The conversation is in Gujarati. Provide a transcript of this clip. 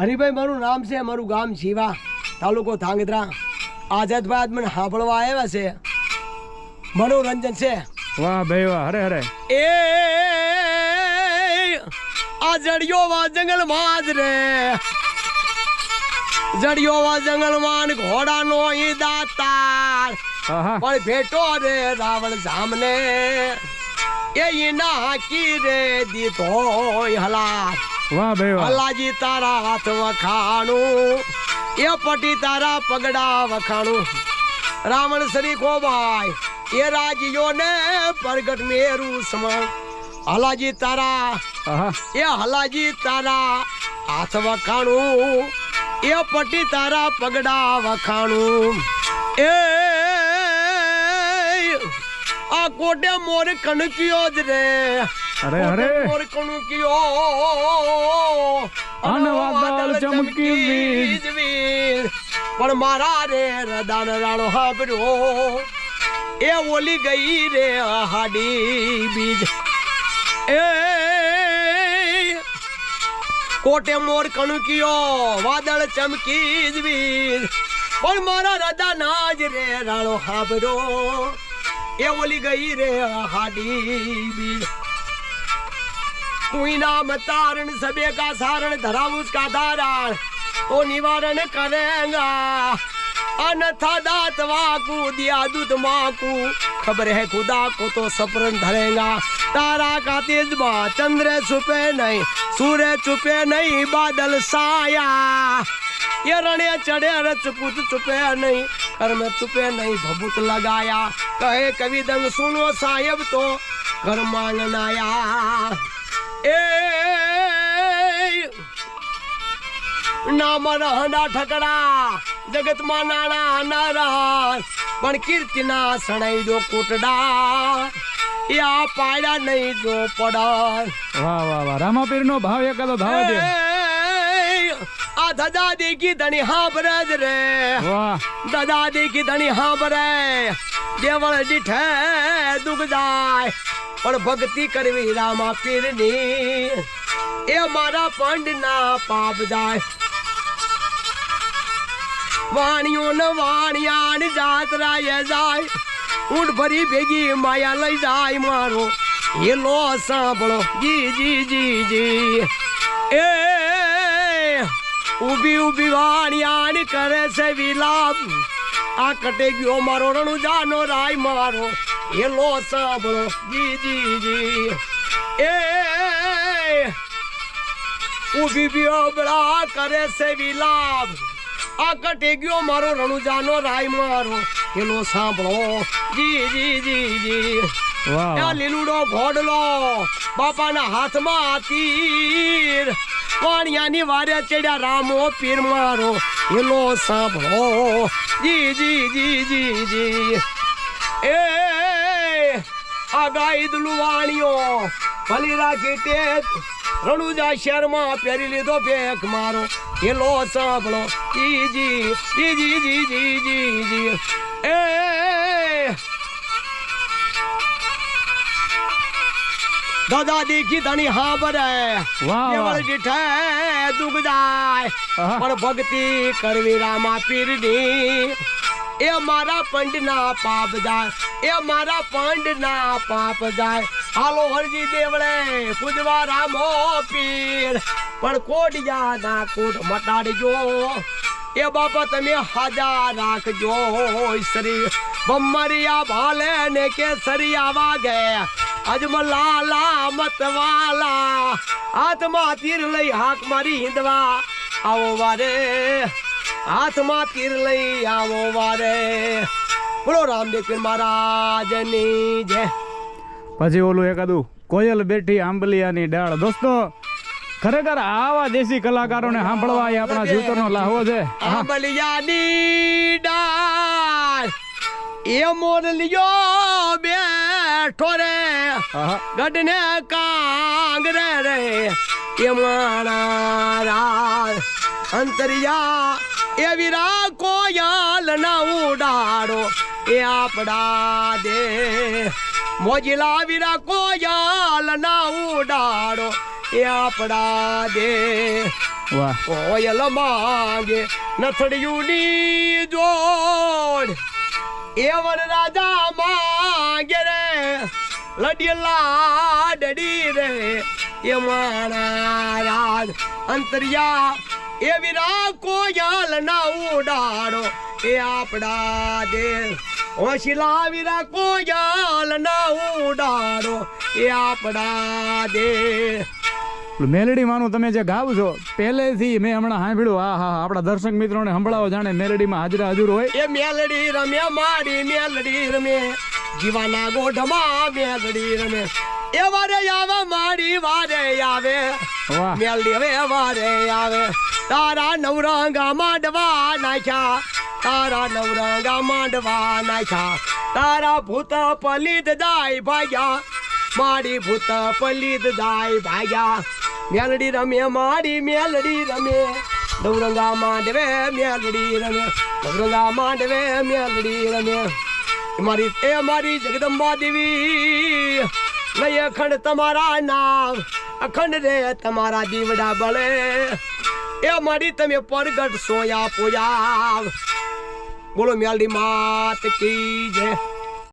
હરિભાઈ મારું નામ છે મારું ગામ શિવા તાલુકો ધાંગધ્રા. આઝાદભાઈ આજ મને સાંભળવા આવ્યા છે. મનોરંજન છે. વાહ ભાઈ વાહ હરે હરે. એ આ જડિયો વા જંગલમાં જ રે. જડિયો વા જંગલમાં ઘોડાનો ઈ દાતાર. પણ ભેટો રે રાવણ જામને એ ઈના હાકી રે દીધો હલાર. વાહ ભાઈ વાહ. અલાજી તારા હાથ વખાણું એ પટી તારા પગડા વખાણું. રાવણ શ્રી ખોબાય એ રાજીયો ને પ્રગટ મેરું સમાન હલાજી તારા એ હલાજી તારા હાથ વખાણું એ પટી તારા પગડા વખાણું. એ આ કોટે મોર કણક્યો જ રે. અરે અરે. મોર કણક્યો અને વાદળ ચમકી વીજ. વીજ. પણ મારા રે રદાન રાણો હાબર્યો એ ઓલી ગઈ રે હાડી બીજ. એ કોટે મોર કણુકિયો વાદળ ચમકી જ વીજ. પણ મારા રદા નાજ રે રાણો હાબરો એ ઓલી ગઈ રે હાડી બીજ. कुना मतारण सबे का सारण धरा उसका धारण। तो निवारण करेगा। अनथा दात वाकू, दिया दूध माकू। खबर है खुदा को तो सपरन धरेगा। तारा का तेज बा, चंद्र छुपे नहीं, सूर्य छुपे नहीं, बादल साया। ये रणे चढ़े रचपुत छुपे नहीं घर में चुपे नहीं, भभूत लगाया। कहे कवि दंग सुनो साहेब तो घर मांगनाया એ ના મારા હના ઠકડા જગતમાં નાણા ના રાસ પણ કીર્તિના સણાઈ દો કોટડા એ આ પાયડા નહીં જો પડા વાહ વાહ વાહ રામાપીર નો ભાવ એકાદો ભાવ દે આ દાદા દેખી ધણી હા ભરે જ રે. વાહ. દાદા દેખી ધણી હા ભરે દેવળ દીઠે દુખ પણ ભક્તિ કરવી રામા પીરની એ મારા પંડના પાપ જાય. વાણીઓ ન વાણિયાણ જાતરાય જાય. ઊંટ ભરી ભેગી માયા લઈ જાય મારો. એ લો સાંભળો. જી જી જી જી. એ, ઊભી ઊભી વાણિયાણ કરે છે વિલાપ. આ કટે ગયો મારો રણુજાનો રાય મારો. હેલો સાંભળો જી જી જી એ ઊભી બિયોબળા કરે છે વિલાપ. આ કટે ગયો મારો રણુજાનો રાય મારો હેલો સાંભળો જી જી જી જી વાહ. આ લીલુડો ઘોડલો બાપાના હાથમાં તીર પાણિયાની વારે ચડ્યા રામો પીર મારો. હેલો સાંભળો જી જી જી જી જી એ આગા ઈદલું વાણિયો રણુજા શહેરમાં પહેરી લીધો ભેખ મારો. એલો સાંભળો. એ દાદા દેખી તની હા બરાય કેવળ દીઠે દુખ જાય. પણ ભક્તિ કરવી રામા પીરની. એ મારા પંડના પાપ જાય, એ મારા પંડના પાપ જાય. હાલો હરજી દેવળે, પૂજવા રામો પીર. પણ કોડિયા ના કોટ મટાડજો. એ બાપા તમે હાજા રાખજો, શ્રી બમરિયા ભાલે ને કેસરિયા વાગે અજમલાલા મતવાલા, હાથમાં તીર લઈ હાક મારી હિંદવા. આવો વારે હાથમાં તીર લઈ આવો વારે. બોલો રામદેવ પીર મહારાજની જય. પછી ઓલું એકાદું કોયલ બેઠી આંબલિયાની ડાળ. દોસ્તો ખરેખર આવા દેશી કલાકારોને સાંભળવા એ આપણા જીવતરનો લાહવો છે. આંબલિયાની ડાળ એ મોરલિયો બેઠો રે. ગઢને કાંગરે રે એ માણા અંતરિયા એ વીરા કોયલ ના ઉડાડો. એ આપડા દે મોજીલા વીરા કોયલ ના ઉડાડો. એ આપડા દે કોયલ માંગે નથડિયુની જોડ. એ વર રાજા માંગે રે. લડિયલા ડડી રે. એ મારા રાજ અંતરિયા એ વિરા કોયલ ના ઉડાડો. એ આપડા દે હોશિલા વિરા કોયલ ના ઉડાડો. એ આપડા દે મેલેડી માનું તમે જે ગાવ છો પહેલેથી મેં હમણાં સાંભળ્યું હા હા આપણા દર્શક મિત્રોને સંભળાવો જાણે મેલેડીમાં હાજરા હાજર હોય. એ મેલડી રમે મારી મેલડી રમે. જીવાના ગોઢમાં મેલડી રમે. એ વારે આવે મારી વારે આવે. મેલડી હવે વારે આવે. તારા નવરંગા માંડવા નાખ્યા. તારા નવરંગા માંડવા નાખ્યા. તારા ભૂત પલિત દાય ભાગ્યા. મારી ભૂત પલિત દાય ભાગ્યા. મેલડી રમે, મારી મેલડી રમે. નવરંગા માંડવે મેલડી રમે. નવરંગા માંડવે મેલડી રમે. મારી, એ મારી જગદંબા દેવી. લઈ અખંડ તમારા નામ. અખંડ રે તમારા દીવડા બળે. એ મારી તમે પરગટ સોયા પોયા. બોલો મેલડી માત કી જય.